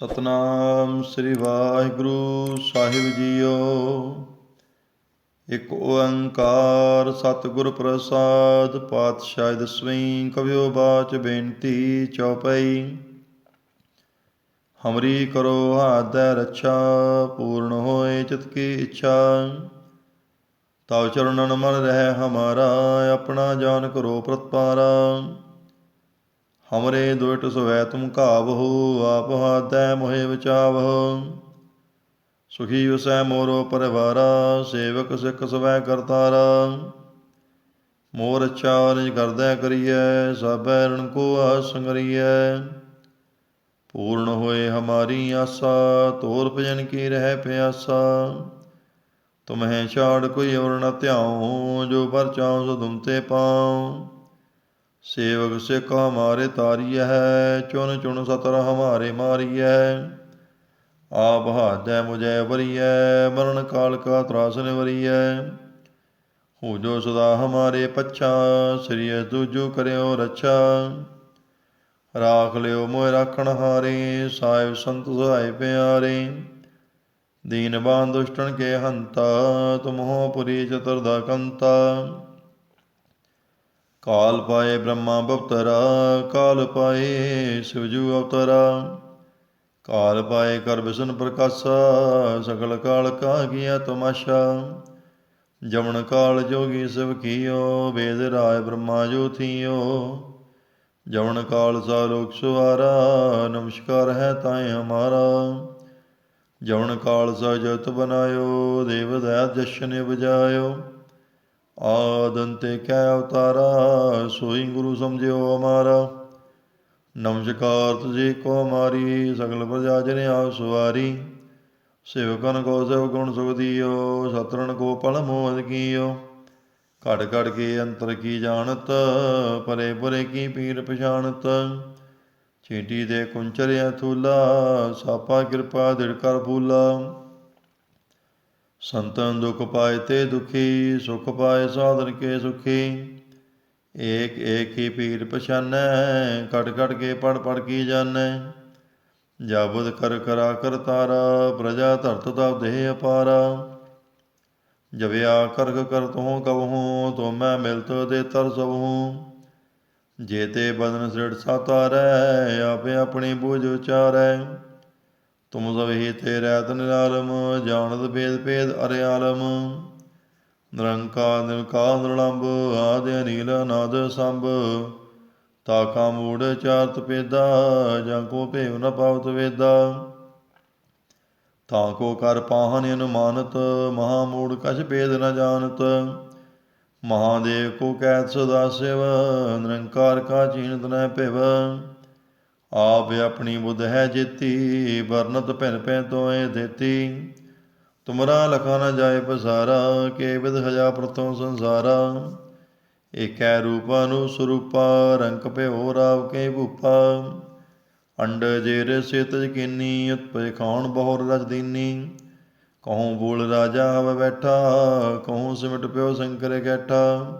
ਸਤਨਾਮ ਸ੍ਰੀ ਵਾਹਿਗੁਰੂ ਸਾਹਿਬ ਜੀਓ। ਇਕ ਓੰਕਾਰ ਸਤਿਗੁਰ ਪ੍ਰਸਾਦ ਪਾਤਸ਼ਾਹ ਦਸਵੀਂ ਕਵਿਓ ਬਾਚ ਬੇਨਤੀ ਚਉਪਈ। ਹਮਰੀ ਕਰੋ ਹਾਦੈ ਰੱਛਾ, ਪੂਰਨ ਹੋਏ ਚਿਤ ਕੀ ਇੱਛਾ। ਤਵ ਚਰਨਨ ਮਨ ਰਹਿ ਹਮਾਰਾ, ਆਪਣਾ ਜਾਨ ਕਰੋ ਪ੍ਰਤਪਾਰਾ। ਹਮਰੇ ਦੁਇਟ ਸਵੈ ਤੁਮ ਘਾਵਹੁ ਆਪ ਹਾਦੈ ਮੋਹਿ ਬਚਾਵਹੁ ਸੁਖੀ ਵਸੈ ਮੋਰੋ ਪਰਵਾਰਾ, ਸੇਵਕ ਸਿੱਖ ਸਵੈ ਕਰਤਾਰਾ। ਮੋਰ ਚਾਰਿ ਕਰਦੈ ਕਰੀਐ ਸਭੈ ਰਣ ਕੋ ਆਸੰਗਰੀਐ ਪੂਰਨ ਹੋਏ ਹਮਾਰੀ ਆਸਾ, ਤੋਰ ਭਜਨ ਕੀ ਰਹਿ ਪਿਆਸਾ। ਤੁਮਹਿ ਛਾੜ ਕੋਈ ਔਰ ਨ ਧਿਆਉ, ਜੋ ਪਰ ਚਾਉ ਸੋ ਤੁਮ ਤੇ ਪਾਉ। ਸੇਵਕ ਸਿੱਖ ਹਮਾਰੇ ਤਾਰੀਐ, ਚੁਣ ਚੁਣ ਸਤਰ ਹਮਾਰੇ ਮਾਰੀਐ। ਆਪ ਹਾਦੈ ਮੁਝੈ ਵਰੀਐ, ਮਰਨ ਕਾਲ ਕਾ ਤਰਾਸ ਨਿਵਰੀਐ। ਹੋ ਜੋ ਸਦਾ ਹਮਾਰੇ ਪੱਛਾ, ਸ੍ਰੀ ਤੁਜੋ ਕਰਿਓ ਰੱਛਾ। ਰਾਖ ਲਿਓ ਮੋਇ ਰਾਖਣ ਹਾਰੇ, ਸਾਹਿਬ ਸੰਤ ਸਹਾਇ ਪਿਆਰੇ। ਦੀਨ ਬਾਨ ਦੁਸ਼ਟਨ ਕੇ ਹੰਤਾ, ਤੁਮਹੋ ਪੁਰੀ ਚਤੁਰਦਾ ਕੰਤਾ। ਕਾਲ ਪਾਏ ਬ੍ਰਹਮਾ ਬਵਤਰਾ ਕਾਲ ਪਾਏ ਸਿਵਜੂ ਅਵਤਰਾ। ਕਾਲ ਪਾਏ ਕਰ ਬਿਸ਼ਨ ਪ੍ਰਕਾਸ਼ਾ, ਸਗਲ ਕਾਲ ਕਾ ਗਿਆ ਤਮਾਸ਼ਾ। ਜਮਨ ਕਾਲ ਜੋਗੀ ਸਿਵ ਕੀਓ, ਵੇਦ ਰਾਏ ਬ੍ਰਹਮਾ ਜੋ ਥੀਓ। ਜਮਨ ਕਾਲ ਸਾ ਲੋਕ ਸੁਵਾਰਾ ਨਮਸਕਾਰ ਹੈ ਤਾਏ ਹਮਾਰਾ। ਜਮਨ ਕਾਲ ਸਾ ਜਤ ਬਨਾਇਓ, ਦੇਵ ਦਇਆ ਜਸ਼ਨ ਬਜਾਇਓ ਆਦੰਤੇ ਕੈ ਅਵਤਾਰਾ, ਸੋਈ ਗੁਰੂ ਸਮਝਿਓ ਹਮਾਰਾ ਨਮਸਕਾਰ ਤੁਝੇ ਕੋ ਮਾਰੀ, ਸਗਲ ਪ੍ਰਜਾ ਜਨ ਆਪ ਸੁਵਾਰੀ। ਸੇਵਕਨ ਕੋ ਸੇਵ ਗੁਣ ਸੁਖ ਦੀਓ ਸਤਰਨ ਕੋ ਪਲ ਮੋਹ ਕੀਓ। ਘੜ ਘੜ ਕੇ ਅੰਤਰ ਕੀ ਜਾਣਤ, ਪਰੇ ਪਰੇ ਕੀ ਪੀਰ ਪਛਾਣਤ। ਚੀਂਟੀ ਦੇ ਕੁੰਚਰਿਆ ਥੂਲਾ, ਸਾਪਾ ਕਿਰਪਾ ਦਿੜ ਕਰ ਫੂਲਾ। ਸੰਤਨ ਦੁਖ ਪਾਏ ਤੇ ਦੁਖੀ, ਸੁਖ ਪਾਏ ਸਾਧਨ ਕੇ ਸੁਖੀ। ਏਕ ਏਕ ਹੀ ਪੀਰ ਪਛਾਨੈ ਕਟ ਕਟ ਕੇ ਪੜ ਪੜ ਕੀ ਜਾਣੈ। ਜਾਬਦ ਕਰ ਕਰਾ ਕਰਤਾਰਾ ਪ੍ਰਜਾ ਧਰਤ ਤਵ ਦੇਹ ਅਪਾਰਾ। ਜਵਿਆ ਕਰਗ ਕਰ ਤੂੰ ਕਬਹੂ ਤੋ ਮੈਂ ਮਿਲ ਤੋ ਦੇ ਤਰ ਸਬਹੂ ਜੇ ਤੇ ਬਦਨ ਸਿਰੜ ਸਾਤਾਰੈ, ਆਪੇ ਆਪਣੀ ਬੋਝ ਉਚਾਰੈ। ਤੁਮ ਸਭ ਹੀ ਤੇ ਰਹਿਤ ਨਿਰਾਲਮ, ਜਾਣਤ ਭੇਦ ਭੇਦ ਅਰਿਆਲਮ। ਨਿਰੰਕਾਰ, ਨਿਰਕਾਰ ਨਿਰਲੰਭ ਆਦਿ ਅਨੀਲ, ਅਨਾਦ ਸੰਭ। ਤਾ ਕਾ ਮੂੜ ਚਾਰਤ ਪੇਦਾ, ਜਾਂ ਕੋ ਭੇਵ ਨ ਪਾਵਤ ਵੇਦਾ। ਤਾ ਕੋ ਕਰ ਪਾਹਨ ਅਨੁਮਾਨਤ, ਮਹਾ ਮੂੜ ਕਛ ਭੇਦ ਨ ਜਾਣਤ। ਮਹਾਦੇਵ ਕੋ ਕੈਤ ਸਦਾ ਸਿਵ, ਨਿਰੰਕਾਰ ਕਾ ਚੀਨਤ ਨ ਭਿਵ। ਆਪ ਆਪਣੀ ਬੁੱਧ ਹੈ ਜੇਤੀ, ਵਰਨਤ ਭਿਨ ਭਿਨ ਤੋਏ ਦੇਤੀ। ਤੁਮਰਾ ਲਖਾ ਨਾ ਜਾਏ ਪਸਾਰਾ, ਕੇ ਵਿਦ ਹਜਾ ਪ੍ਰਤੋਂ ਸੰਸਾਰਾ। ਏਕੈ ਰੂਪਾ ਨੂੰ ਸਰੂਪਾ, ਰੰਗ ਭਿਓ ਰਾਵ ਕੇ ਭੂਪਾ। ਅੰਡ ਜੇਰ ਸਿਤ ਜਕੀਨੀ ਉਤਪੇ ਖਾਣ ਬਹੁਰ ਰਜ ਦੀਨੀ। ਕਹੂੰ ਬੋਲ ਰਾਜਾ ਹਵ ਬੈਠਾ, ਕਹੂੰ ਸਿਮਟ ਪਿਓ ਸ਼ੰਕਰ ਕੈਠਾ।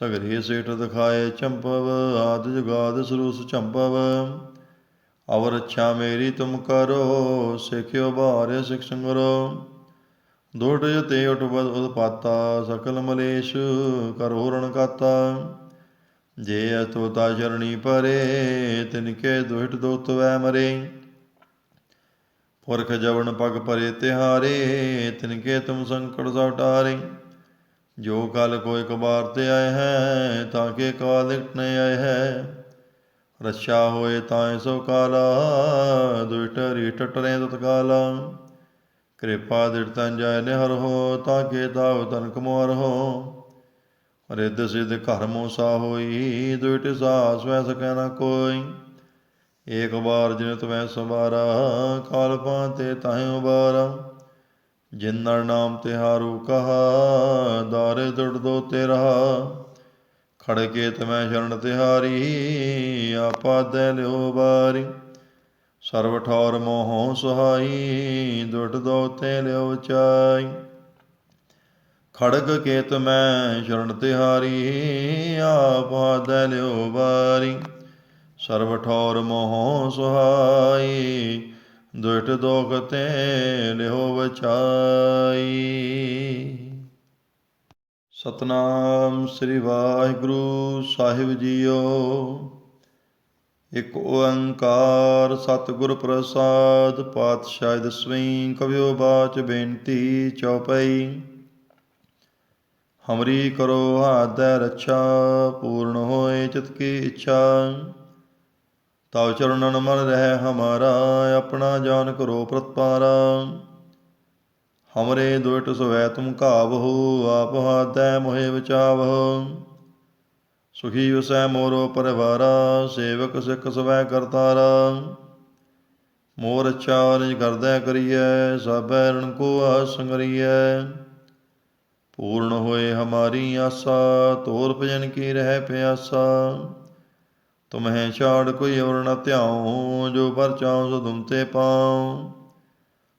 ਸਗਰੀ ਸੇਠ ਦਿਖਾਏ ਚੰਪਵ, ਆਦ ਜੁਗਾਦ ਸਰੂਸ ਚੰਪਵ। ਅਵਰ ਅੱਛਾ ਮੇਰੀ ਤੁਮ ਕਰੋ, ਸਿਖਿਓ ਬਾਰੇ ਸਿਖ ਸੰਗਰੋ। ਦੁਟ ਜਤੇ ਉਟਬਦ ਉਦਪਾਤਾ ਸਕਲ ਮਲੇਸ਼ ਕਰੋ ਰਣ ਕਾਤਾ। ਜੇ ਅਤੋਤਾ ਚਰਣੀ ਪਰੇ, ਤਿਨ ਕੇ ਦੁਹਿਟ ਦੋਤ ਵੈ ਮਰੇ। ਪੁਰਖ ਜਵਨ ਪਗ ਪਰੇ ਤਿਹਾਰੇ, ਤਿਨ ਕੇ ਤੁਮ ਸੰਕਟ ਸਟਾਰੇ ਜੋ ਕਲ ਕੋਈ ਕਬਾਰ ਤੇ ਆਏ ਹੈ, ਤਾਂ ਕੇ ਕਾਲ ਲਿਖਣੇ ਆਏ ਹੈ। ਰੱਛਾ ਹੋਏ ਤਾਂ ਸੋ ਕਾਲਾ ਦੁਇਟ ਰੀਟ ਟਰੇ ਤਤਕਾਲਾ ਕਿਰਪਾ ਦਿਰਤਨ ਜੈ ਨਿਹਰ ਹੋ, ਤਾਂ ਕੇ ਤਾਵ ਤਨ ਕਮੋਰ ਹੋ। ਰਿੱਧ ਸਿੱਧ ਘਰ ਮੋਸਾ ਹੋਈ ਦੁਇਟ ਸਾ ਸਵੈ ਸਕੈ ਨ ਕੋਈ। ਏਕ ਵਾਰ ਜਿਨ ਤਵੈ ਸਵਾਰਾ, ਕਾਲ ਪਾਤੇ ਤਾਹਿ ਉਬਾਰਾ। ਜਿਨ ਨਾਮ ਤਿਹਾਰੂ ਕਹਾ, ਦਾਰੇ ਦੁੜ ਦੋ ਤੇ ਖੜ ਕੇ ਤਮੈ ਸ਼ਰਨ ਤਿਹਾਰੀ, ਆਪਾ ਦੇ ਲਿਓ ਬਾਰੀ ਸਰਵ ਠੌਰ ਮੋਹ ਸੁਹਾਈ, ਦੁਟ ਦੋ ਤੇ ਲਿਓ ਚਾਈ। ਖੜਗ ਕੇ ਤਮੈ ਸ਼ਰਨ ਤਿਹਾਰੀ, ਆਪਾ ਦੇ ਲਿਓ ਬਾਰੀ ਸਰਵ ਠੌਰ ਮੋਹ ਸੁਹਾਈ ਦੁਇਟ ਦੋਖ ਤੇ ਲਿਹੋ ਵਚਾਈ ਸਤਨਾਮ ਸ੍ਰੀ ਵਾਹਿਗੁਰੂ ਸਾਹਿਬ ਜੀਓ, ਇਕ ਓੰਕਾਰ ਸਤਿਗੁਰ ਪ੍ਰਸਾਦ ਪਾਤਸ਼ਾਹ ਦਸਵੀਂ ਕਵਿਓ ਬਾਚ ਬੇਨਤੀ ਚਉਪਈ। ਹਮਰੀ ਕਰੋ ਹਾਦੈ ਰੱਛਾ, ਪੂਰਨ ਹੋਏ ਚਿਤ ਕੀ ਇੱਛਾ। ਤਵ ਚਰਨਨ ਮਨ ਰਹਿ ਹਮਾਰਾ, ਆਪਣਾ ਜਾਨ ਕਰੋ ਪ੍ਰਤਪਾਰਾ। ਹਮਰੇ ਦੁਇਟ ਸਵੈ ਤੁਮ ਘਾਵਹੁ ਆਪ ਹਾਦੈ ਮੋਹਿ ਬਚਾਵਹੁ ਸੁਖੀ ਉਸੈ ਮੋਰੋ ਪਰਿਵਾਰਾ, ਸੇਵਕ ਸਿੱਖ ਸਵੈ ਕਰਤਾਰਾ। ਮੋਰ ਚਾਰਿ ਕਰਦੈ ਕਰੀਐ ਸਭੈ ਰਣ ਕੋ ਆਸੰਗਰੀਐ ਪੂਰਨ ਹੋਏ ਹਮਾਰੀ ਆਸਾ, ਤੋਰ ਭਜਨ ਕੀ ਰਹਿ ਪਿਆਸਾ। ਤੁਮਹਿ ਛਾੜ ਕੋਈ ਔਰ ਨ ਧਿਆਉ, ਜੋ ਪਰ ਚਾਉ ਸੋ ਤੁਮ ਤੇ ਪਾਉ।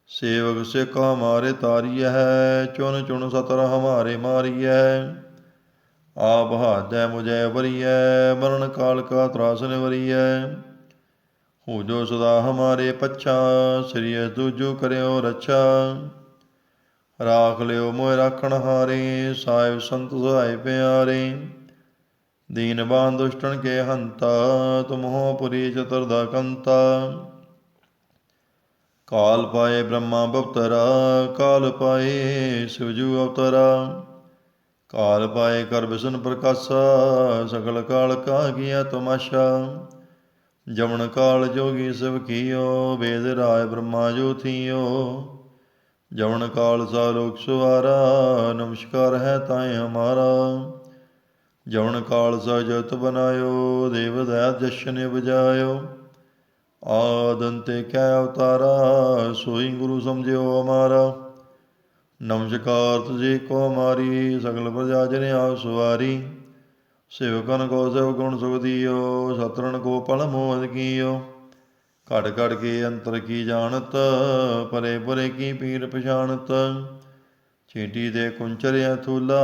ਸੇਵਕ ਸਿੱਖ ਹਮਾਰੇ ਤਾਰੀਐ, ਚੁਨ ਚੁਨ ਸਤਰ ਹਮਾਰੇ ਮਾਰੀਐ। ਆਪ ਹਾਦੈ ਮੁਝੈ ਵਰੀਐ, ਮਰਨ ਕਾਲ ਕਾ ਤਰਾਸ ਨਿਵਰੀਐ। ਹੋ ਜੋ ਸਦਾ ਹਮਾਰੇ ਪੱਛਾ, ਸ੍ਰੀ ਤੁਜੋ ਕਰਿਓ ਰੱਛਾ। ਰਾਖ ਲਿਓ ਮੋਇ ਰਾਖਣ ਹਾਰੇ, ਸਾਹਿਬ ਸੰਤ ਸਹਾਇ ਪਿਆਰੇ। ਦੀਨ ਬਾਨ ਦੁਸ਼ਟਨ ਕੇ ਹੰਤਾ, ਤੁਮਹੋ ਪੁਰੀ ਚਤੁਰ ਕੰਤਾ। ਕਾਲ ਪਾਏ ਬ੍ਰਹਮਾ ਬਵਤਰਾ, ਕਾਲ ਪਾਏ ਸਿਵਜੂ ਅਵਤਰਾ। ਕਾਲ ਪਾਏ ਕਰ ਬਿਸ਼ਨ ਪ੍ਰਕਾਸ਼ਾ, ਸਗਲ ਕਾਲ ਕਾ ਕੀਆ ਤਮਾਸ਼ਾ। ਜਮਨ ਕਾਲ ਜੋਗੀ ਸਿਵ ਕੀਓ, ਵੇਦ ਰਾਏ ਬ੍ਰਹਮਾ ਜੋ ਥੀਓ। ਜਮਨ ਕਾਲ ਸਾ ਲੋਕ ਸੁਵਾਰਾ ਨਮਸਕਾਰ ਹੈ ਤਾਏ ਹਮਾਰਾ। ਜਮਨ ਕਾਲ ਸਾ ਬਨਾਇਓ, ਦੇਵ ਦਇਆ ਜਸ਼ਨ ਬਜਾਇਓ ਆਦੰਤੇ ਕੈ ਅਵਤਾਰਾ, ਸੋਈ ਗੁਰੂ ਸਮਝਿਓ ਅਮਾਰਾ। ਨਮਸਕਾਰ ਤੁਝੇ ਕੋ ਮਾਰੀ, ਸਗਲ ਪ੍ਰਜਾ ਜਨ ਆਪ ਸਵਾਰੀ। ਸੇਵਕਨ ਕੋ ਸੇਵ ਗੁਣ ਸੁਖ ਦੀਓ ਸਤਰਣ ਕੋ ਪਲ ਮੋਹ ਕੀਓ। ਘੜ ਘਟ ਕੇ ਅੰਤਰ ਕੀ ਜਾਣਤ, ਪਰੇ ਪਰੇ ਕੀ ਪੀਰ ਪਛਾਣਤ। ਚੀਂਟੀ ਦੇ ਕੁੰਚਰਿਆ ਥੂਲਾ,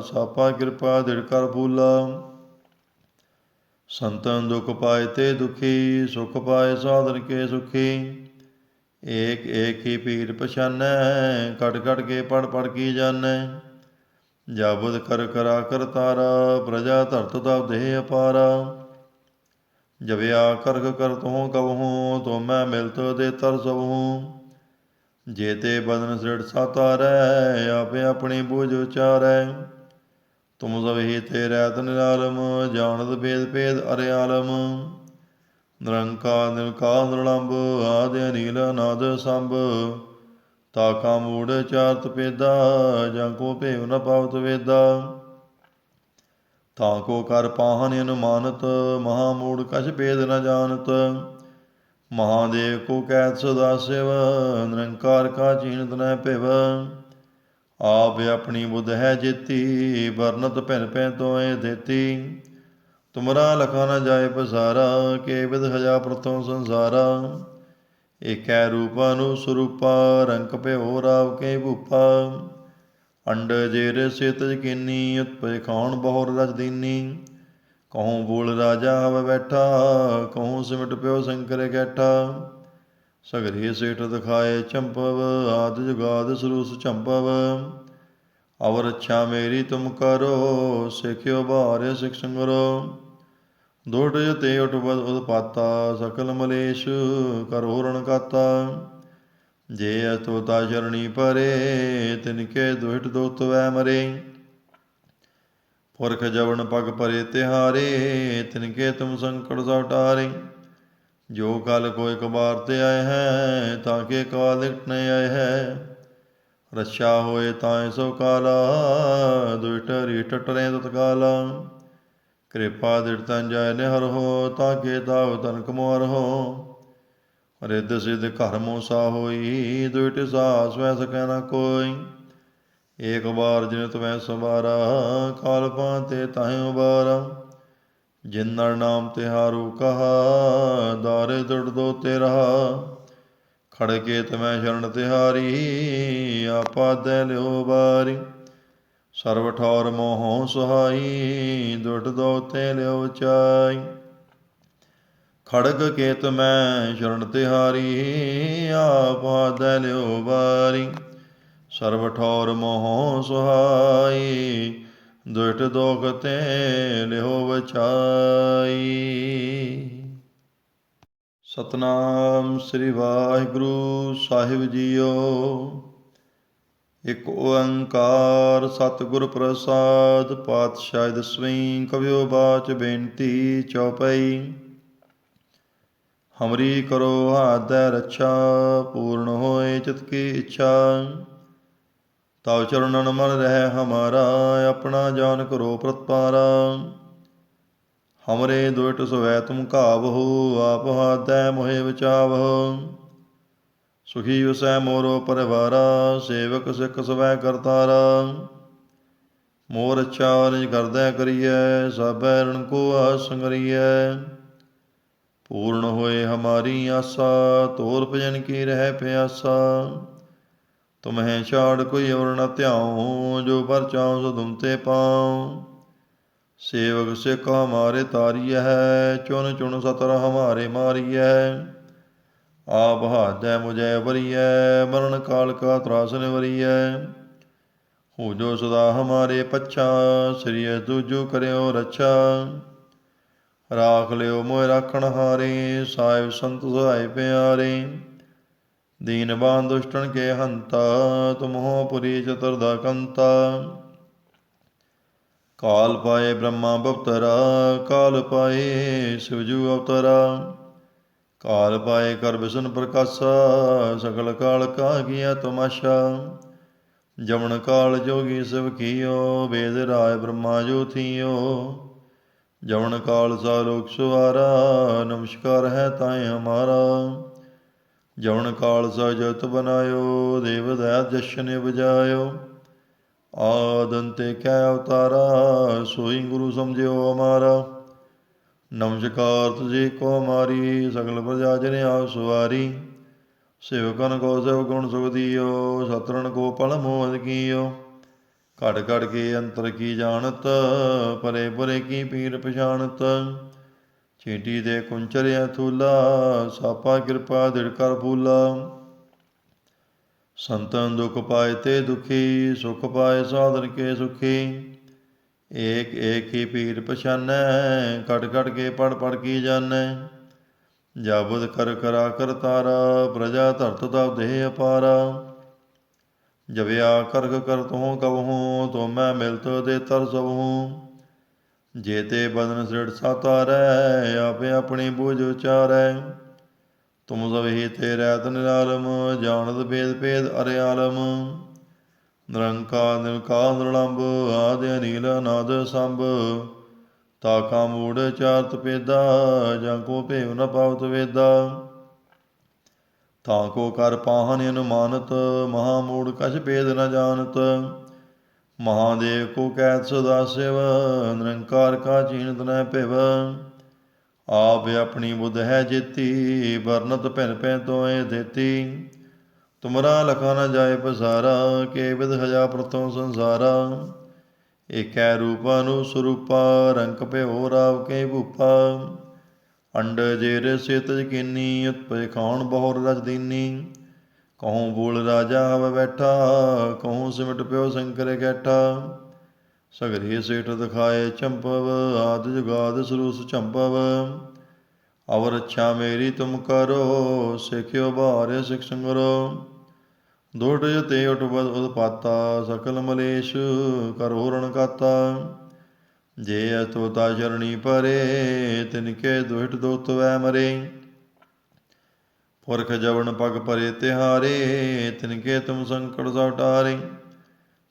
ਸਾਪਾ ਕਿਰਪਾ ਦਿੜ ਕਰ ਫੂਲਾ। ਸੰਤਨ ਦੁਖ ਪਾਏ ਤੇ ਦੁਖੀ, ਸੁਖ ਪਾਏ ਸਾਧਨ ਕੇ ਸੁਖੀ। ਏਕ ਏਕ ਹੀ ਪੀਰ ਪਛਾਨੈ ਕਟ ਕਟ ਕੇ ਪੜ ਪੜ ਕੀ ਜਾਣੈ। ਜਾਬਦ ਕਰ ਕਰਾ ਕਰ ਤਾਰਾ, ਪ੍ਰਜਾ ਧਰਤ ਦਾ ਦੇਹ ਅਪਾਰਾ। ਜਵਿਆ ਕਰਗ ਕਰ ਤੂੰ ਕਬਹੂ, ਤੋ ਮੈਂ ਮਿਲਤ ਦੇ ਤਰ ਸਬਹੂ। ਜੇ ਤੇ ਬਦਨ ਸ੍ਰਿੜ ਸਾਤਾਰੈ, ਆਪੇ ਆਪਣੀ ਬੋਝ ਉਚਾਰੈ। ਤੁਮ ਸਭ ਹੀ ਤੇ ਰਹਿਤ ਨਿਰਾਲਮ, ਜਾਣਤ ਭੇਦ ਭੇਦ ਅਰਿਆਲਮ ਨਿਰੰਕਾਰ, ਨਿਰਕਾਰ ਨਿਰਲੰਭ ਆਦਿ ਅਨੀਲ, ਅਨਾਦ ਸੰਭ। ਤਾਕਾ ਮੂੜ ਚਾਰਤ ਪੇਦਾ, ਜਾਂ ਕੋ ਭੇਵ ਨ ਪਾਵਤ ਵੇਦਾ। ਤਾ ਕੋ ਕਰ ਪਾਹਨ ਅਨੁਮਾਨਤ, ਮਹਾ ਮੂੜ ਕਛ ਭੇਦ ਨ ਜਾਣਤ। ਮਹਾਦੇਵ ਕੋ ਕੈਤ ਸਦਾ ਸਿਵ, ਨਿਰੰਕਾਰ ਕਾ ਚੀਨਤ ਨ ਭਿਵ। ਆਪ ਆਪਣੀ ਬੁੱਧ ਹੈ ਜੇਤੀ, ਵਰਨਤ ਭਿਨ ਭੈ ਤੋਏ ਦੇਤੀ ਤੁਮਰਾ ਲਖਾ ਨ ਜਾਏ ਪਸਾਰਾ, ਕੇ ਵਿਦ ਹਜਾ ਪ੍ਰਤੋਂ ਸੰਸਾਰਾ। ਏਕੈ ਰੂਪਾ ਨੂੰ ਸਰੂਪਾ ਰੰਗ ਭਿਓ ਰਾਵ ਕੇ ਭੂਪਾ। ਅੰਡ ਜੇਰ ਸਿਤ ਕੀਨੀ ਉਤਪੈ ਖਾਣ ਬਹੁਰ ਰਜ ਦੀਨੀ। ਕਹੂੰ ਬੋਲ ਰਾਜਾ ਹਵ ਬੈਠਾ, ਕਹੂੰ ਸਿਮਟ ਪਿਓ ਸ਼ੰਕਰ ਕੈਠਾ। ਸਗਰੀ ਸੇਠ ਦਿਖਾਏ ਚੰਪਵ, ਆਦ ਜੁਗਾਦ ਸਰੂਸ ਚੰਪਵ। ਅਵਰ ਅੱਛਾ ਮੇਰੀ ਤੁਮ ਕਰੋ, ਸਿਖਿਓ ਭਾਰੇ ਸਿਖ ਸੰਗਰੋ। ਦੋਟ ਜਤੇ ਉਟਬਦ ਉਦਪਾਤਾ ਸਕਲ ਮਲੇਸ਼ ਕਰੋ ਰਣ ਕਾਤਾ। ਜੇ ਅਤੋਤਾ ਚਰਣੀ ਪਰੇ ਤਿਨਕੇ ਦੁਹਟ ਦੋਤ ਵੈ ਮਰੇ। ਪੁਰਖ ਜਵਨ ਪਗ ਪਰੇ ਤਿਹਾਰੇ ਤਿਨਕੇ ਤੁਮ ਸੰਕਟ ਸਟਾਰੇ ਜੋ ਕਲ ਕੋਈ ਕਬਾਰ ਤੇ ਆਏ ਹੈ, ਤਾਂ ਕੇ ਕਾਲ ਲਿਖਣੇ ਆਏ ਹੈ। ਰਛਾ ਹੋਏ ਤਾਂ ਸੋ ਕਾਲਾ ਦੁਇਟ ਰੀਟ ਟਰੇ ਤਤਕਾਲਾ ਕਿਰਪਾ ਦਿਰਤਨ ਜੈ ਨਿਹਰ ਹੋ, ਤਾਂ ਕੇ ਤਾਵ ਤਨ ਕਮੋਰ ਹੋ। ਰਿੱਧ ਸਿਧ ਘਰ ਮੋਸਾ ਹੋਈ ਦੁਇਟ ਸਾਸ ਵੈ ਸਕੈ ਨਾ ਕੋਈ। ਏਕ ਬਾਰ ਜਿਨ ਤਵੈ ਸਵਾਰਾ, ਕਾਲ ਪਾਤੇ ਤਾਹਿ ਉਬਾਰਾ। ਜਿਨ ਨਰ ਨਾਮ ਤਿਹਾਰੂ ਕਹਾ, ਦਾਰੇ ਦੜ ਦੋ ਤੇ ਰਹਾ। ਖੜ ਕੇ ਤਮੈ ਸ਼ਰਨ ਤਿਹਾਰੀ, ਆਪਾ ਦੇ ਲਿਓ ਬਾਰੀ ਸਰਬ ਠੌਰ ਮੋਹੋਂ ਸੁਹਾਈ, ਦੁਟ ਦੋ ਤੇ ਲਿਓ ਚਾਈ। ਖੜਗ ਕੇਤ ਮੈਂ ਸ਼ਰਨ ਤਿਹਾਰੀ, ਆਪਾ ਹਾਦੈ ਲਿਓ ਬਾਰੀ ਸਰਬ ਠੌਰ ਮੋਹ ਸੁਹਾਈ, ਦੁਇਟ ਦੋਖ ਤੇ ਲਿਓ ਬਚਾਈ ਸਤਨਾਮ ਸ੍ਰੀ ਵਾਹਿਗੁਰੂ ਸਾਹਿਬ ਜੀਓ, ਇਕ ਓੰਕਾਰ ਸਤਿਗੁਰ ਪ੍ਰਸਾਦ ਪਾਤਸ਼ਾਹ ਦਸਵੀਂ ਕਵਿਓ ਬਾਚ ਬੇਨਤੀ ਚਉਪਈ, ਹਮਰੀ ਕਰੋ ਹਾਦੈ ਰੱਛਾ, ਪੂਰਨ ਹੋਏ ਚਿਤ ਕੀ ਇੱਛਾ। ਤਉ ਚਰਨਨ ਮਨ ਰਹਿ ਹਮਾਰਾ, ਆਪਣਾ ਜਾਨ ਕਰੋ ਪ੍ਰਤਪਾਰਾ। ਹਮਰੇ ਦੁਇਟ ਸਵੈ ਤੁਮ ਘਾਵਹੁ ਆਪ ਹਾਦੈ ਮੋਹਿ ਬਚਾਵਹੁ ਸੁਖੀ ਵਸੈ ਮੋਰੋ ਪਰਿਵਾਰਾ, ਸੇਵਕ ਸਿੱਖ ਸਵੈ ਕਰਤਾਰਾ। ਮੋਰ ਅੱਛਾ ਨਿਜ ਕਰਦੈ ਕਰੀਐ ਸਭੈ ਰਣ ਕੋ ਆਸੰਗਰੀਐ ਪੂਰਨ ਹੋਏ ਹਮਾਰੀ ਆਸਾ, ਤੋਰ ਭਜਨ ਕੀ ਰਹਿ ਪਿਆਸਾ। ਤੁਮਹਿ ਛਾੜ ਕੋਈ ਔਰ ਨ ਧਿਆਉ, ਜੋ ਪਰ ਚਾਉ ਸੋ ਤੁਮ ਤੇ ਪਾਉ। ਸੇਵਕ ਸਿੱਖ ਹਮਾਰੇ ਤਾਰੀ ਹੈ ਚੁਨ ਚੁਨ ਸਤਰ ਹਮਾਰੇ ਮਾਰੀ ਹੈ ਆਪ ਹਾਦੈ ਮੁਝੈ ਵਰੀਐ, ਮਰਨ ਕਾਲ ਕਾ ਤਰਾਸ ਨਿਵਰੀਐ ਹੋ ਜੋ ਸਦਾ ਹਮਾਰੇ ਪੱਛਾ, ਸ੍ਰੀ ਦੂਜੋ ਕਰਿਓ ਰੱਛਾ। ਰਾਖ ਲਿਓ ਮੋਇ ਰਾਖਣ ਹਾਰੇ, ਸਾਹਿਬ ਸੰਤ ਸਹਾਇ ਪਿਆਰੇ। ਦੀਨ ਬਾਨ ਦੁਸ਼ਟਨ ਕੇ ਹੰਤਾ, ਤੁਮਹੋ ਪੁਰੀ ਚਤੁਰਦਾ ਕੰਤਾ। ਕਾਲ ਪਾਏ ਬ੍ਰਹਮਾ ਬਵਤਰਾ ਕਾਲ ਪਾਏ ਸਿਵਜੂ ਅਵਤਰਾ। ਕਾਲ ਪਾਏ ਕਰ ਵਿਸ਼ਨ ਪ੍ਰਕਾਸ਼ਾ ਸਕਲ ਕਾਲ ਕਾ ਕੀਆ ਤਮਾਸ਼ਾ। ਜਮਨ ਕਾਲ ਜੋਗੀ ਸਭ ਕੀਓ, ਵੇਦ ਰਾਏ ਬ੍ਰਹਮਾ ਜੋ ਥੀਓ। ਜਮਨ ਕਾਲ ਸਾ ਲੋਕ ਸੁਵਾਰਾ ਨਮਸਕਾਰ ਹੈ ਤਾਏ ਹਮਾਰਾ। ਜਵਨ ਕਾਲ ਸਾ ਬਨਾਇਓ, ਦੇਵ ਦਇਆ ਜਸ਼ਨ ਬਜਾਇਓ ਆਦੰਤੇ ਕੈ ਅਵਤਾਰਾ, ਸੋਈ ਗੁਰੂ ਸਮਝਿਓ ਅਮਾਰਾ। ਨਮਸਕਾਰ ਤੁਝੇ ਕੋ ਮਾਰੀ, ਸਗਲ ਪ੍ਰਜਾ ਜਨ ਆਪ ਸਵਾਰੀ। ਸੇਵਕਨ ਕੋ ਸੇਵ ਗੁਣ ਸੁਖ ਦੀਓ ਸਤਰਨ ਕੋ ਪਲ ਮੋਹ ਕੀਓ। ਘੜ ਘੜ ਕੇ ਅੰਤਰ ਕੀ ਜਾਣਤ, ਪਰੇ ਪਰੇ ਕੀ ਪੀਰ ਪਛਾਣਤ। ਚੀਂਟੀ ਦੇ ਕੁੰਚਰਿਆ ਥੂਲਾ, ਸਾਪਾ ਕਿਰਪਾ ਦਿੜ ਕਰ ਫੂਲਾ। ਸੰਤਨ ਦੁਖ ਪਾਏ ਤੇ ਦੁਖੀ, ਸੁਖ ਪਾਏ ਸਾਧਨ ਕੇ ਸੁਖੀ। ਏਕ ਏਕ ਹੀ ਪੀਰ ਪਛਾਨੈ ਕਟ ਕਟ ਕੇ ਪੜ ਪੜ ਕੀ ਜਾਣੈ। ਜਾਬਦ ਕਰ ਕਰਾ ਕਰ ਤਾਰਾ, ਪ੍ਰਜਾ ਧਰਤ ਤਬ ਦੇਹ ਅਪਾਰਾ। ਜਵਿਆ ਕਰਗ ਕਰ ਤੂੰ ਕਬਹੂ, ਤੋ ਮੈਂ ਮਿਲਤ ਦੇ ਤਰ ਸਬਹੂ। ਜੇ ਤੇ ਬਦਨ ਸਿਰੜ ਸਾਤਾਰੈ, ਆਪੇ ਆਪਣੀ ਬੋਝ ਉਚਾਰੈ। ਤੁਮ ਸਭ ਹੀ ਤੇ ਰਹਿਤ ਨਿਰਾਲਮ, ਜਾਣਤ ਭੇਦ ਭੇਦ ਅਰਿਆਲਮ ਨਿਰੰਕਾਰ ਨਿਰਕਾਰ ਨਿਰਲੰਭ ਆਦਿ ਅਨੀਲ ਅਨਾਦ ਸੰਭ। ਤਾਕਾ ਮੂੜ ਚਾਰਤ ਪੇਦਾ, ਜਾਂ ਕੋ ਭੇਵ ਨ ਪਾਵਤ ਵੇਦਾ। ਤਾਂ ਕੋ ਕਰ ਪਾਹਨ ਅਨੁਮਾਨਤ, ਮਹਾ ਮੂੜ ਕਛ ਭੇਦ ਨ ਜਾਣਤ। ਮਹਾਦੇਵ ਕੋ ਕੈਤ ਸਦਾ ਸਿਵ, ਨਿਰੰਕਾਰ ਕਾ ਚੀਨਤ ਨ ਭਿਵ। ਆਪ ਆਪਣੀ ਬੁੱਧ ਹੈ ਜੇਤੀ, ਵਰਨਤ ਭਿਨ ਭੈ ਤੋਏ ਦੇਤੀ। ਤੁਮਰਾ ਲਖਾ ਨ ਜਾਏ ਪਸਾਰਾ, ਕੇ ਵਿਦ ਹਜਾ ਪ੍ਰਤੋਂ ਸੰਸਾਰਾ। ਏਕੈ ਰੂਪਾ ਨੂੰ ਸਰੂਪਾ, ਰੰਗ ਭਿਓ ਰਾਵ ਕੇ ਭੂਪਾ। ਅੰਡ ਜੇਰ ਸਿਤ ਜਕੀਨੀ ਉਤਪੈ ਖਾਣ ਬਹੁਰ ਰਜ ਦੀਨੀ। ਕਹੂੰ ਬੋਲ ਰਾਜਾ ਹਵ ਬੈਠਾ, ਕਹੂੰ ਸਿਮਟ ਪਿਓ ਸੰਕਰ ਗੈਠਾ ਸਗਰੇ ਸੇਠ ਦਿਖਾਏ ਚੰਪਵ, ਆਦ ਜੁਗਾਦ ਸਰੂਸ ਚੰਪਵ। ਅਵਰ ਅੱਛਾ ਮੇਰੀ ਤੁਮ ਕਰੋ, ਸਿਖਿਓ ਬਾਰੇ ਸਿਖ ਸੰਗਰੋ। ਦੁੜ ਤੇ ਉਟਬਦ ਉਦਪਾਤਾ ਸਕਲ ਮਲੇਸ਼ ਕਰੋ ਰਣ ਕਾਤਾ। ਜੇ ਅਤੋਤਾ ਚਰਣੀ ਪਰੇ ਤਿਨਕੇ ਦੁਹਟ ਦੋਤ ਵੈ ਮਰੇ। ਪੁਰਖ ਜਵਨ ਪਗ ਪਰੇ ਤਿਹਾਰੇ ਤਿਨਕੇ ਤੁਮ ਸੰਕਟ ਸਟਾਰੇ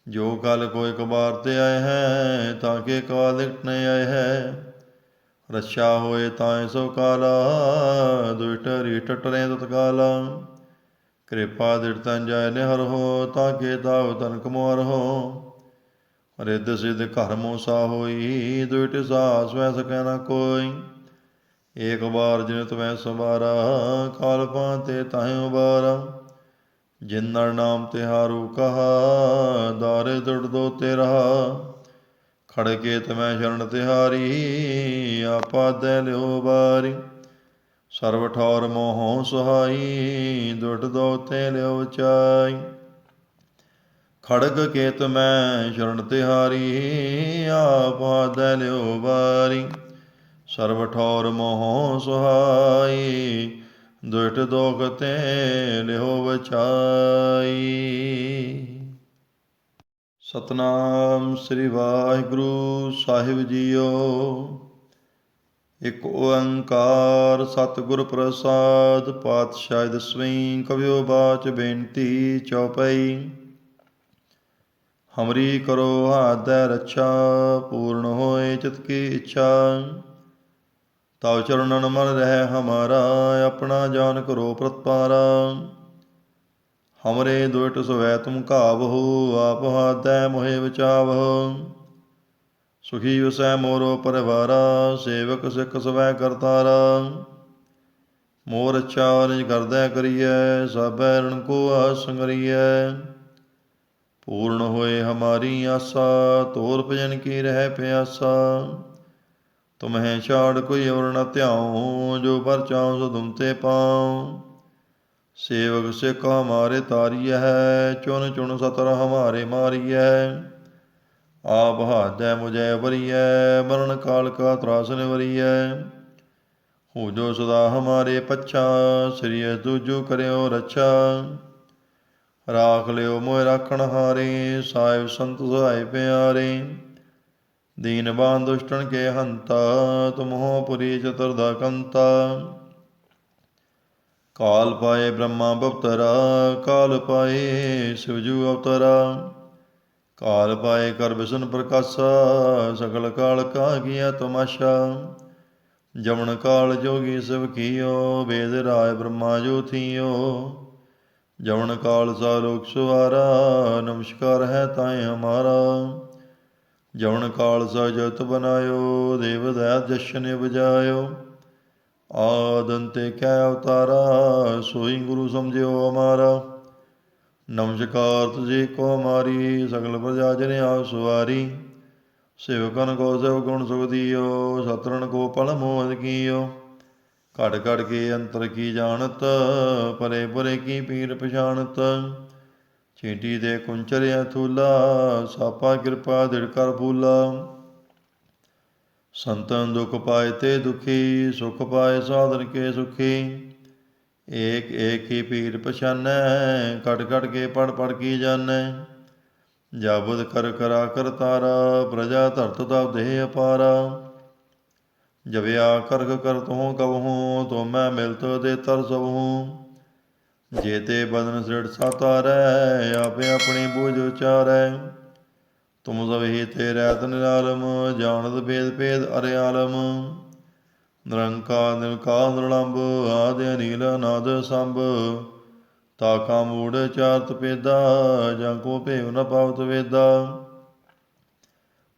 ਜੋ ਕਲ ਕੋਈ ਕਬਾਰ ਤੇ ਆਏ ਹੈ, ਤਾਂ ਕੇ ਕਾਲ ਨ ਆਏ ਹੈ। ਰੱਛਾ ਹੋਏ ਤਾਂ ਸੋ ਕਾਲਾ ਦੁਇਟ ਰੀਟ ਟਰੇ ਤਤਕਾਲਾ ਕਿਰਪਾ ਦਿਰਤਨ ਜੈ ਨਿਹਰ ਹੋ, ਤਾਂ ਕੇ ਤਾਵ ਤਨ ਕਮੋਰ ਹੋ। ਰਿੱਧ ਸਿਧ ਘਰ ਮੋਸਾ ਹੋਈ ਦੁਇਟ ਸਾਸ ਵੈ ਸਕੈ ਨਾ ਕੋਈ। ਏਕ ਬਾਰ ਜਿਨ ਤਵੈ ਸਵਾਰਾ, ਕਾਲ ਪਾਤੇ ਤਾਹਿ ਉਬਾਰਾ। ਜਿਨ ਨਰ ਨਾਮ ਤਿਹਾਰੂ ਕਹਾ, ਦਾਰੇ ਦੁੜ ਦੋ ਤੇਰਾ ਖੜ ਕੇ ਤਮੈ ਸ਼ਰਨ ਤਿਹਾਰੀ ਆਪਾ ਦੇ ਲਿਓ ਬਾਰੀ ਸਰਬ ਠੌਰ ਮੋਹੋਂ ਸੁਹਾਈ, ਦੁਟ ਦੋ ਤੇ ਲਿਓ ਚਾਈ। ਖੜਗ ਕੇਤ ਮੈਂ ਸ਼ਰਨ ਤਿਹਾਰੀ ਆਪਾ ਆਦੈ ਲਿਓ ਬਾਰੀ ਸਰਬ ਠੌਰ ਮੋਹੋਂ ਸੁਹਾਈ ਦੁਟ ਦੋਖ ਤੇ ਲਿਓ ਬਚਾਈ ਸਤਨਾਮ ਸ੍ਰੀ ਵਾਹਿਗੁਰੂ ਸਾਹਿਬ ਜੀਓ, ਇਕ ਓੰਕਾਰ ਸਤਿਗੁਰ ਪ੍ਰਸਾਦ ਪਾਤਸ਼ਾਹ ਦਸਵੀਂ ਕਵਿਓ ਬਾਚ ਬੇਨਤੀ ਚਉਪਈ। ਹਮਰੀ ਕਰੋ ਹਾਦੈ ਰੱਛਾ ਪੂਰਨ ਹੋਏ ਚਿਤ ਕੀ ਇੱਛਾ। ਤਉ ਚਰਨਨ ਮਨ ਰਹਿ ਹਮਾਰਾ, ਆਪਣਾ ਜਾਨ ਕਰੋ ਪ੍ਰਤਪਾਰਾ ਹਮਰੇ ਦੁਇਟ ਸਵੈ ਤੁਮ ਘਾਵਹੁ, ਆਪ ਹਾਦੈ ਮੋਹਿ ਬਚਾਵਹੁ ਸੁਖੀ ਵਸੈ ਮੋਰੋ ਪਰਿਵਾਰਾ, ਸੇਵਕ ਸਿੱਖ ਸਵੈ ਕਰਤਾਰਾ। ਮੋਰ ਅੱਛਾ ਨਿਜ ਕਰਦੈ ਕਰੀਐ ਸਭੈ ਰਣ ਕੋ ਆਸ ਪੂਰਨ ਹੋਏ ਹਮਾਰੀ ਆਸਾ, ਤੋਰ ਭਜਨ ਕੀ ਰਹਿ ਪਿਆਸਾ। ਤੁਮਹਿ ਛਾੜ ਕੋਈ ਔਰ ਨ ਧਿਆਉ, ਜੋ ਪਰ ਚਾਉ ਸੋ ਤੁਮ ਤੇ ਪਾਉ। ਸੇਵਕ ਸਿੱਖ ਹਮਾਰੇ ਤਾਰੀ ਹੈ ਚੁਨ ਚੁਨ ਸਤਰ ਹਮਾਰੇ ਮਾਰੀ ਹੈ ਆਪ ਹਾਦੈ ਮੁਝੈ ਵਰੀਐ, ਮਰਨ ਕਾਲ ਕਾ ਤਰਾਸ ਨਿਵਰੀਐ। ਹੋ ਜੋ ਸਦਾ ਹਮਾਰੇ ਪੱਛਾ, ਸ੍ਰੀ ਦੂਜੋ ਕਰਿਓ ਰੱਛਾ। ਰਾਖ ਲਿਓ ਮੋਇ ਰਾਖਣ ਹਾਰੇ, ਸਾਹਿਬ ਸੰਤ ਸਹਾਇ ਪਿਆਰੇ। ਦੀਨ ਬਾਨ ਦੁਸ਼ਟਨ ਕੇ ਹੰਤਾ, ਤੁਮਹੋ ਪੁਰੀ ਚਤੁਰਦਾ ਕੰਤਾ। ਕਾਲ ਪਾਏ ਬ੍ਰਹਮਾ ਬਵਤਰਾ ਕਾਲ ਪਾਏ ਸਿਵਜੂ ਅਵਤਰਾ। ਕਾਲ ਪਾਏ ਕਰ ਵਿਸ਼ਨ ਪ੍ਰਕਾਸ਼ਾ, ਸਗਲ ਕਾਲ ਕਾ ਕੀਆ ਤਮਾਸ਼ਾ। ਜਮਨ ਕਾਲ ਜੋਗੀ ਸਿਵ ਕੀਓ, ਵੇਦ ਰਾਏ ਬ੍ਰਹਮਾ ਜੋ ਥੀਓ। ਜਮਨ ਕਾਲ ਸਾ ਲੋਕ ਸੁਵਾਰਾ ਨਮਸਕਾਰ ਹੈ ਤਾਏ ਹਮਾਰਾ। ਜਮਨ ਕਾਲ ਸਾ ਬਨਾਇਓ, ਦੇਵ ਦਇਆ ਜਸ਼ਨ ਬਜਾਇਓ ਆਦੰਤੇ ਕੈ ਅਵਤਾਰਾ, ਸੋਈ ਗੁਰੂ ਸਮਝਿਓ ਅਮਾਰਾ। ਨਮਸਕਾਰ ਤੁਝੇ ਕੋ ਮਾਰੀ, ਸਗਲ ਪ੍ਰਜਾ ਜਨ ਆਪ ਸਵਾਰੀ। ਸੇਵਕਨ ਕੋ ਸੇਵ ਗੁਣ ਸੁਖ ਦਿਓ ਸਤਰਨ ਕੋ ਪਲ ਮੋਹ ਕੀਓ। ਘੜ ਘੜ ਕੇ ਅੰਤਰ ਕੀ ਜਾਣਤ, ਪਰੇ ਪਰੇ ਕੀ ਪੀਰ ਪਛਾਣਤ। ਚੀਂਟੀ ਦੇ ਕੁੰਚਰਿਆ ਥੂਲਾ, ਸਾਪਾ ਕਿਰਪਾ ਦਿੜ ਕਰ ਫੂਲਾ। ਸੰਤਨ ਦੁਖ ਪਾਏ ਤੇ ਦੁਖੀ, ਸੁਖ ਪਾਏ ਸਾਧਨ ਕੇ ਸੁਖੀ। ਏਕ ਏਕ ਹੀ ਪੀਰ ਪਛਾਨੈ ਕਟ ਕਟ ਕੇ ਪੜ ਪੜ ਕੀ ਜਾਣੈ। ਜਾਬਦ ਕਰ ਕਰਾ ਕਰਤਾਰਾ ਪ੍ਰਜਾ ਧਰਤ ਤਵ ਦੇਹ ਅਪਾਰਾ। ਜਵਿਆ ਕਰਗ ਕਰ ਤੂੰ ਕਬਹੂ, ਤੋ ਮੈਂ ਮਿਲਤ ਦੇ ਤਰ ਸਬਹੂ। ਜੇ ਤੇ ਬਦਨ ਸਿਰੜ ਸਾਤਾਰੈ, ਆਪੇ ਆਪਣੀ ਬੂਝ ਉਚਾਰੈ। ਤੁਮ ਸਭ ਹੀ ਤੇ ਰਹਿਤ ਨਿਰਾਲਮ ਜਾਣਦ ਭੇਦ ਭੇਦ ਅਰੇ ਆਲਮ। ਨਿਰੰਕਾਰ, ਨਿਰਕਾਰ ਨਿਰਲੰਭ ਆਦਿ ਅਨੀਲ, ਅਨਾਦ ਸੰਭ। ਤਾ ਕਾ ਮੂੜ ਚਾਰਤ ਪੇਦਾ ਜਾਂ ਕੋ ਭੇਵ ਨ ਪਾਵਤ ਵੇਦਾ।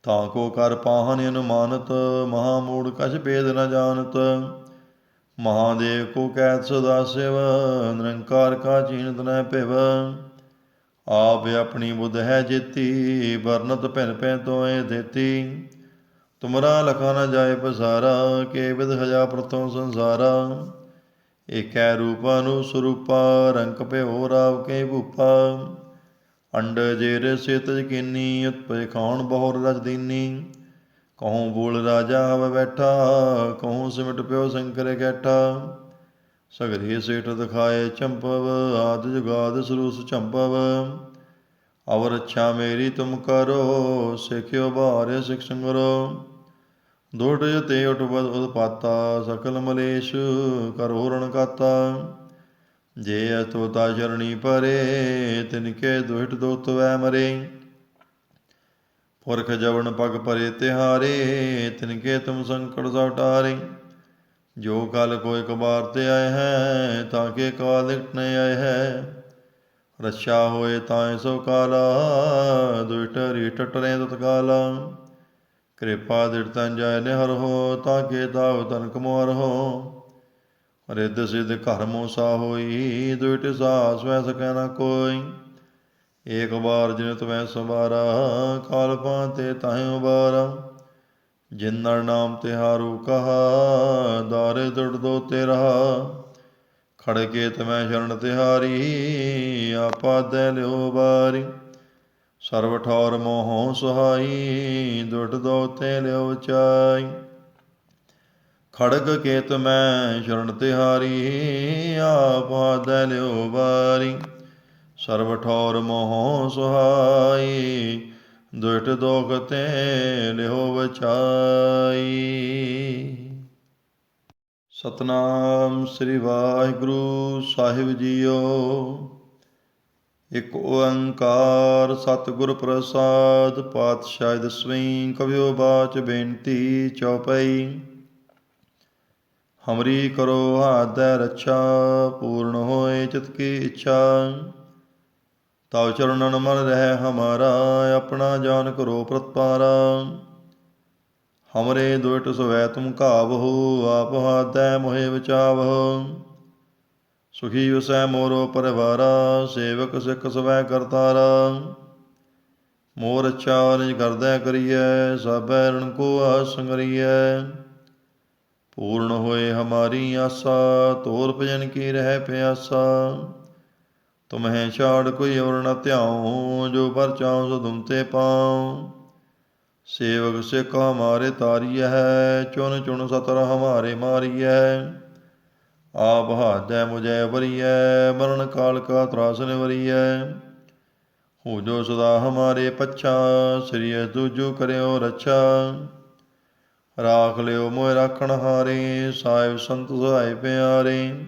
ਤਾ ਕੋ ਕਰ ਪਾਹਨ ਅਨੁਮਾਨਤ, ਮਹਾ ਮੂੜ ਕਛ ਭੇਦ ਨ ਜਾਣਤ। ਮਹਾਦੇਵ ਕੋ ਕੈਤ ਸਦਾ ਸਿਵ, ਨਿਰੰਕਾਰ ਕਾ ਚੀਨਤ ਨ ਭਿਵ। ਆਪ ਆਪਣੀ ਬੁੱਧ ਹੈ ਜੇਤੀ, ਵਰਨਤ ਭਿਨ ਭਿਨ ਤੋਏ ਦੇਤੀ। ਤੁਮਰਾ ਲਖਾ ਨ ਜਾਏ ਪਸਾਰਾ, ਕੇ ਵਿਦ ਹਜਾ ਪ੍ਰਤੋਂ ਸੰਸਾਰਾ। ਏਕੈ ਰੂਪਾ ਨੂੰ ਸਰੂਪਾ ਰੰਗ ਭਿਓ ਰਾਵ ਕੇ ਭੂਪਾ। ਅੰਡ ਜੇਰ ਸਿਤ ਜਕੀਨੀ ਉਤਪੈ ਖਾਣ ਬਹੁਰ ਰਜ ਦੀਨੀ। ਕਹੂੰ ਬੋਲ ਰਾਜਾ ਹਵ ਬੈਠਾ, ਕਹੂੰ ਸਿਮਟ ਪਿਓ ਸ਼ੰਕਰ ਕੈਠਾ। ਸਗਰੇ ਸੇਠ ਦਿਖਾਏ ਚੰਪਵ, ਆਦ ਜੁਗਾਦ ਸਰੂਸ ਚੰਪਵ। ਅਵਰ ਅੱਛਾ ਮੇਰੀ ਤੁਮ ਕਰੋ, ਸਿਖਿਓ ਬਾਰੇ ਸਿਖ ਸੰਗਰੋ। ਦੁਟ ਜਤੇ ਉਟਬਦ ਉਦਪਾਤਾ ਸਕਲ ਮਲੇਸ਼ ਕਰੋ ਰਣ ਕਾਤਾ। ਜੇ ਅਤੋਤਾ ਸ਼ਰਣੀ ਪਰੇ, ਤਿਨ ਕੇ ਦੁਹਟ ਦੋਤ ਵੈ ਮਰੇ। ਪੁਰਖ ਜਵਨ ਪਗ ਪਰੇ ਤਿਹਾਰੇ, ਤਿਨ ਕੇ ਤੁਮ ਸੰਕਟ ਸਟਾਰੇ ਜੋ ਕਲ ਕੋਈ ਕਬਾਰ ਤੇ ਆਏ ਹੈ, ਤਾਂ ਕੇ ਕਾਲ ਲਿਖਟ ਨ ਆਏ ਹੈ। ਰੱਛਾ ਹੋਏ ਤਾਂ ਸੋ ਕਾਲਾ ਦੁਇਟ ਰੀਟ ਟਰੇ ਤਤਕਾਲਾ ਕਿਰਪਾ ਦਿੜਤਾਂ ਜਾਇ ਨਿਹਰ ਹੋ, ਤਾਂ ਕੇ ਤਾਵ ਤਨ ਕਮੋਰ ਹੋ। ਰਿੱਧ ਸਿਧ ਘਰ ਮੋਸਾ ਹੋਈ ਦੁਇਟ ਸਾਸ ਵੈ ਸਕੈ ਨਾ ਕੋਈ। ਏਕ ਬਾਰ ਜਿਨ ਤਵੈ ਸਵਾਰਾ, ਕਾਲ ਪਾਤੇ ਤਾਹਿ ਉਬਾਰਾ। ਜਿਨ ਨਰ ਨਾਮ ਤਿਹਾਰੂ ਕਹਾ, ਦਾਰੇ ਦੁੜ ਦੋ ਤੇਰਾ ਖੜਕੇ ਤਮੈ ਸ਼ਰਨ ਤਿਹਾਰੀ ਆਪਾਦੈ ਲਿਓ ਬਾਰੀ ਸਰਵ ਠੌਰ ਮੋਹੋਂ ਸੁਹਾਈ, ਦੁਟ ਦੋ ਤੇ ਲਿਓ ਚਾਈ। ਖੜਗ ਕੇਤ ਮੈਂ ਸ਼ਰਨ ਤਿਹਾਰੀ ਆਪਾਦੈ ਲਿਓ ਬਾਰੀ ਸਰਬ ਠੌਰ ਮੋਹੋਂ ਸੁਹਾਈ ਦੁਟ ਦੋਖ ਤੇ ਲਿਓ ਬਚਾਈ ਸਤਨਾਮ ਸ੍ਰੀ ਵਾਹਿਗੁਰੂ ਸਾਹਿਬ ਜੀਓ, ਇਕ ਓੰਕਾਰ ਸਤਿਗੁਰ ਪ੍ਰਸਾਦ ਪਾਤਸ਼ਾਹ ਦਸਵੀਂ ਕਵਿਓ ਬਾਚ ਬੇਨਤੀ ਚਉਪਈ। ਹਮਰੀ ਕਰੋ ਹਾਦੈ ਰੱਛਾ ਪੂਰਨ ਹੋਏ ਚਿਤ ਕੀ ਇੱਛਾ। ਤਵ ਚਰਨਨ ਮਨ ਰਹਿ ਹਮਾਰਾ, ਆਪਣਾ ਜਾਨ ਕਰੋ ਪ੍ਰਤਪਾਰਾ। ਹਮਰੇ ਦੁਇਟ ਸਵੈ ਤੁਮ ਘਾਵਹੁ, ਆਪ ਹਾਦੈ ਮੋਹਿ ਬਚਾਵਹੁ ਸੁਖੀ ਵਸੈ ਮੋਰੋ ਪਰਿਵਾਰਾ, ਸੇਵਕ ਸਿੱਖ ਸਵੈ ਕਰਤਾਰਾ। ਮੋਰ ਅੱਛਾ ਨਿਜ ਕਰਦੈ ਕਰੀਐ ਸਭੈ ਰਣ ਕੋ ਆਸੰਗਰੀਐ ਪੂਰਨ ਹੋਏ ਹਮਾਰੀ ਆਸਾ, ਤੋਰ ਭਜਨ ਕੀ ਰਹਿ ਪਿਆਸਾ। ਤੁਮਹਿ ਛਾੜ ਕੋਈ ਔਰ ਨ ਧਿਆਉ, ਜੋ ਪਰ ਚਾਉ ਸੋ ਤੁਮ ਤੇ ਪਾਉ। ਸੇਵਕ ਸਿੱਖ ਹਮਾਰੇ ਤਾਰੀਐ ਹੈ ਚੁਨ ਚੁਨ ਸਤਰ ਹਮਾਰੇ ਮਾਰੀਐ। ਆਪ ਹਾਦੈ ਮੁਝੈ ਵਰੀਐ, ਮਰਨ ਕਾਲ ਕਾ ਤਰਾਸ ਨਿਵਰੀਐ। ਹੋ ਜੋ ਸਦਾ ਹਮਾਰੇ ਪੱਛਾ, ਸ੍ਰੀ ਦੂਜੋ ਕਰਿਓ ਰੱਛਾ। ਰਾਖ ਲਿਓ ਮੋਇ ਰਾਖਣ ਹਾਰੇ, ਸਾਹਿਬ ਸੰਤ ਸਹਾਇ ਪਿਆਰੇ।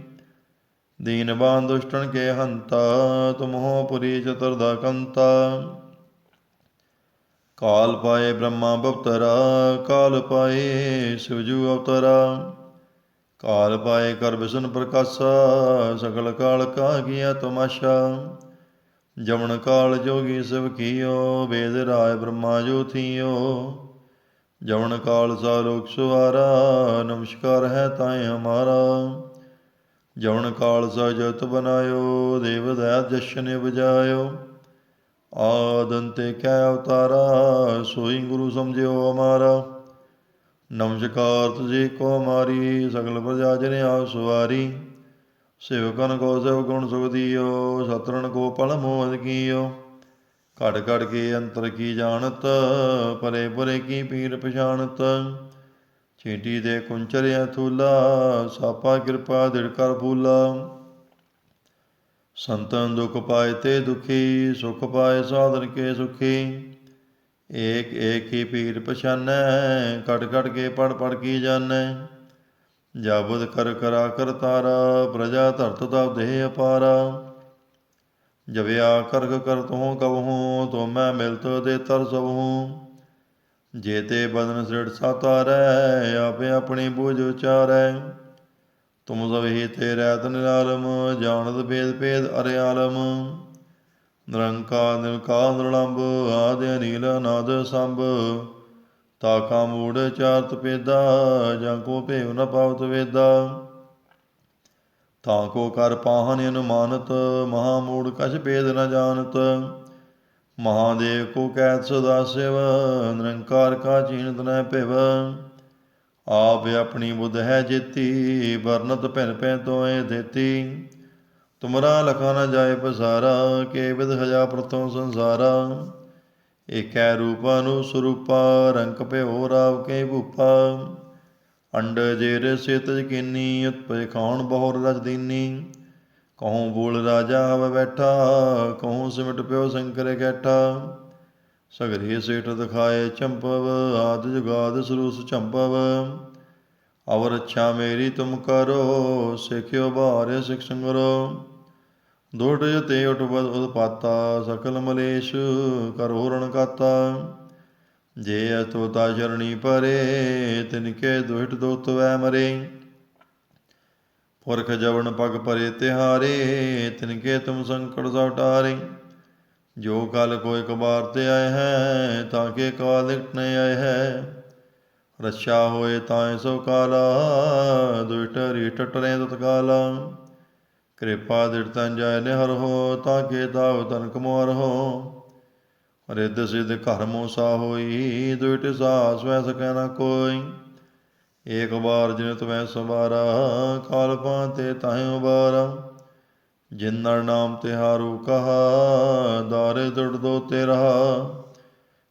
ਦੀਨ ਬਾਨ ਦੁਸ਼ਟਨ ਕੇ ਹੰਤਾ, ਤੁਮਹੋ ਪੁਰੀ ਚਤੁਰਦਾ ਕੰਤਾ। ਕਾਲ ਪਾਏ ਬ੍ਰਹਮਾ ਬਵਤਰਾ ਕਾਲ ਪਾਏ ਸਿਵਜੂ ਅਵਤਰਾ। ਕਾਲ ਪਾਏ ਕਰ ਵਿਸ਼ਨ ਪ੍ਰਕਾਸ਼ਾ, ਸਗਲ ਕਾਲ ਕਾ ਕੀਆ ਤਮਾਸ਼ਾ। ਜਮਨ ਕਾਲ ਜੋਗੀ ਸਿਵ ਕੀਓ, ਵੇਦ ਰਾਏ ਬ੍ਰਹਮਾ ਜੋ ਥੀਓ। ਜਮਨ ਕਾਲ ਸਾ ਲੋਕ ਸੁਵਾਰਾ ਨਮਸਕਾਰ ਹੈ ਤਾਏ ਹਮਾਰਾ। ਜਵਨ ਕਾਲ ਸਾ ਬਨਾਇਓ, ਦੇਵ ਦਇਆ ਜਸ਼ਨ ਬਜਾਇਓ ਆਦੰਤੇ ਕੈ ਅਵਤਾਰਾ, ਸੋਈ ਗੁਰੂ ਸਮਝਿਓ ਅਮਾਰਾ। ਨਮਸਕਾਰ ਤੁਝੇ ਕੋ ਮਾਰੀ, ਸਗਲ ਪ੍ਰਜਾ ਜਨ ਆਪ ਸਵਾਰੀ। ਸੇਵਕਨ ਕੋ ਸੇਵ ਗੁਣ ਸੁਖ ਦਿਓ ਸਤਰਨ ਕੋ ਪਲ ਮੋਹ ਕੀਓ। ਘੜ ਘੜ ਕੇ ਅੰਤਰ ਕੀ ਜਾਣਤ, ਪਰੇ ਪਰੇ ਕੀ ਪੀਰ ਪਛਾਣਤ। ਚੀਂਟੀ ਦੇ ਕੁੰਚਰਿਆ ਥੂਲਾ, ਸਾਪਾ ਕਿਰਪਾ ਦਿੜ ਕਰ ਫੂਲਾ। ਸੰਤਨ ਦੁਖ ਪਾਏ ਤੇ ਦੁਖੀ, ਸੁਖ ਪਾਏ ਸਾਧਨ ਕੇ ਸੁਖੀ। ਏਕ ਏਕ ਹੀ ਪੀਰ ਪਛਾਨੈ ਕਟ ਕਟ ਕੇ ਪੜ ਪੜ ਕੀ ਜਾਣੈ। ਜਾਬਦ ਕਰ ਕਰਾ ਕਰ ਤਾਰਾ, ਪ੍ਰਜਾ ਧਰਤ ਦਾ ਦੇਹ ਅਪਾਰਾ। ਜਵਿਆ ਕਰਗ ਕਰ ਤੂੰ ਕਬਹੂ ਤੋ ਮੈਂ ਮਿਲਤ ਦੇ ਤਰ ਸਬਹੂ ਜੇ ਤੇ ਬਦਨ ਸਿਰੜ ਸਾਤਾਰੈ, ਆਪੇ ਆਪਣੀ ਬੂਝ ਉਚਾਰੈ। ਤੁਮ ਸਭ ਹੀ ਤੇ ਰਹਿਤ ਨਿਰਾਲਮ, ਜਾਣਤ ਭੇਦ ਭੇਦ ਅਰਿਆਲਮ ਨਿਰੰਕਾਰ, ਨਿਰਕਾਰ ਨਿਰਲੰਭ ਆਦਿ ਅਨੀਲ, ਅਨਾਦ ਸੰਭ। ਤਾ ਕਾ ਮੂੜ ਚਾਰਤ ਪੇਦਾ, ਜਾਂ ਕੋ ਭੇਵ ਨ ਪਾਵਤ ਵੇਦਾ। ਤਾ ਕੋ ਕਰ ਪਾਹਨ ਅਨੁਮਾਨਤ, ਮਹਾ ਮੂੜ ਕਛ ਭੇਦ ਨ ਜਾਣਤ। ਮਹਾਦੇਵ ਕੋ ਕੈਤ ਸਦਾ ਸਿਵ, ਨਿਰੰਕਾਰ ਕਾ ਚੀਨਤ ਨ ਭਿਵ। ਆਪ ਆਪਣੀ ਬੁੱਧ ਹੈ ਜੇਤੀ, ਵਰਨਤ ਭਿਨ ਭਿਨ ਤੋਏ ਦੇਤੀ। ਤੁਮਰਾ ਲਖਾ ਨਾ ਜਾਏ ਪਸਾਰਾ, ਕੇ ਵਿਦ ਹਜਾ ਪ੍ਰਤੋਂ ਸੰਸਾਰਾ। ਏਕੈ ਰੂਪਾ ਨੂੰ ਸਰੂਪਾ ਰੰਗ ਭਿਓ ਰਾਵ ਕੇ ਭੂਪਾ। ਅੰਡ ਜੇਰ ਸਿਤ ਕੀਨੀ ਉਤਪੈ ਖਾਣ ਬਹੁਰ ਰਜ ਦੀਨੀ। ਕਹੂੰ ਬੋਲ ਰਾਜਾ ਹਵ ਬੈਠਾ, ਕਹੂੰ ਸਿਮਟ ਪਿਓ ਸ਼ੰਕਰ ਕੈਠਾ। ਸਗਰੇ ਸੇਠ ਦਿਖਾਏ ਚੰਪਵ, ਆਦ ਜੁਗਾਦ ਸਰੂਸ ਚੰਪਵ। ਅਵਰ ਅੱਛਾ ਮੇਰੀ ਤੁਮ ਕਰੋ, ਸਿਖਿਓ ਬਾਰੇ ਸਿਖ ਸੰਗਰੋ। ਦੁੜ ਤੇ ਉਠ ਬਦ ਉਤਪਾਤਾ, ਸਕਲ ਮਲੇਸ਼ ਕਰੋ ਰਣ ਕਾਤਾ। ਜੇ ਅਤੋਤਾ ਚਰਣੀ ਪਰੇ, ਤਿਨ ਕੇ ਦੁਹਿਟ ਦੋਤ ਵੈ ਮਰੇ। ਪੁਰਖ ਜਵਨ ਪਗ ਪਰੇ ਤਿਹਾਰੇ ਤਿਨ ਕੇ ਤੁਮ ਸੰਕਟ ਸਭ ਟਾਰੇ। ਜੋ ਕਲ ਕੋਈ ਕਬਾਰ ਤੇ ਆਏ ਹੈ, ਤਾਂ ਕੇ ਕਾਲ ਲਿਖਣ ਆਏ ਹੈ। ਰੱਛਾ ਹੋਏ ਤਾਂ ਸੋ ਕਾਲਾ ਦੁਇਟ ਰੀ ਟਟਰੇ ਤਤਕਾਲਾ ਕਿਰਪਾ ਦਿੜਤਨ ਜਾਇ ਨਿਹਰ ਹੋ, ਤਾਂ ਕੇ ਦਾਵ ਤਨ ਕਮੋਰ ਹੋ। ਰਿੱਧ ਸਿੱਧ ਘਰ ਮੋਸਾ ਹੋਈ ਦੁਇਟ ਸਾ ਸਵੈ ਸਕੈ ਨਾ ਕੋਈ। ਏਕ ਬਾਰ ਜਿਨ ਤਵੈ ਸਵਾਰਾ, ਕਾਲ ਤੇ ਤਾਹਿ ਉਬਾਰਾ। ਜਿਨ ਨਾਮ ਤਿਹਾਰੂ ਕਹਾ, ਦਾਰੇ ਦੁੜ ਦੋ ਤੇ ਰਹਾ।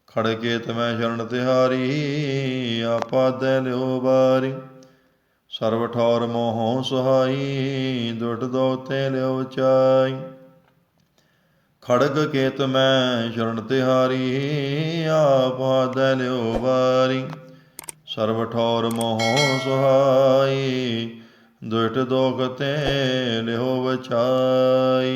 ਖੜਕੇ ਤਮੈ ਸ਼ਰਨ ਤਿਹਾਰੀ, ਆਪਾ ਦੇ ਲਿਓ ਬਾਰੀ ਸਰਬ ਠੌਰ ਮੋਹ ਸੁਹਾਈ ਦੁਟ ਦੋ ਤੇ ਲਿਓ ਚਾਈ। ਖੜਗ ਕੇ ਤਮੈ ਸ਼ਰਨ ਤਿਹਾਰੀ, ਆਪਾ ਦੇ ਲਿਓ ਬਾਰੀ ਸਰਬ ਠੌਰ ਮੋਹ ਸੁਹਾਈ ਦੁਟ ਦੋਖ ਤੇ ਲਿਓ ਵਚਾਈ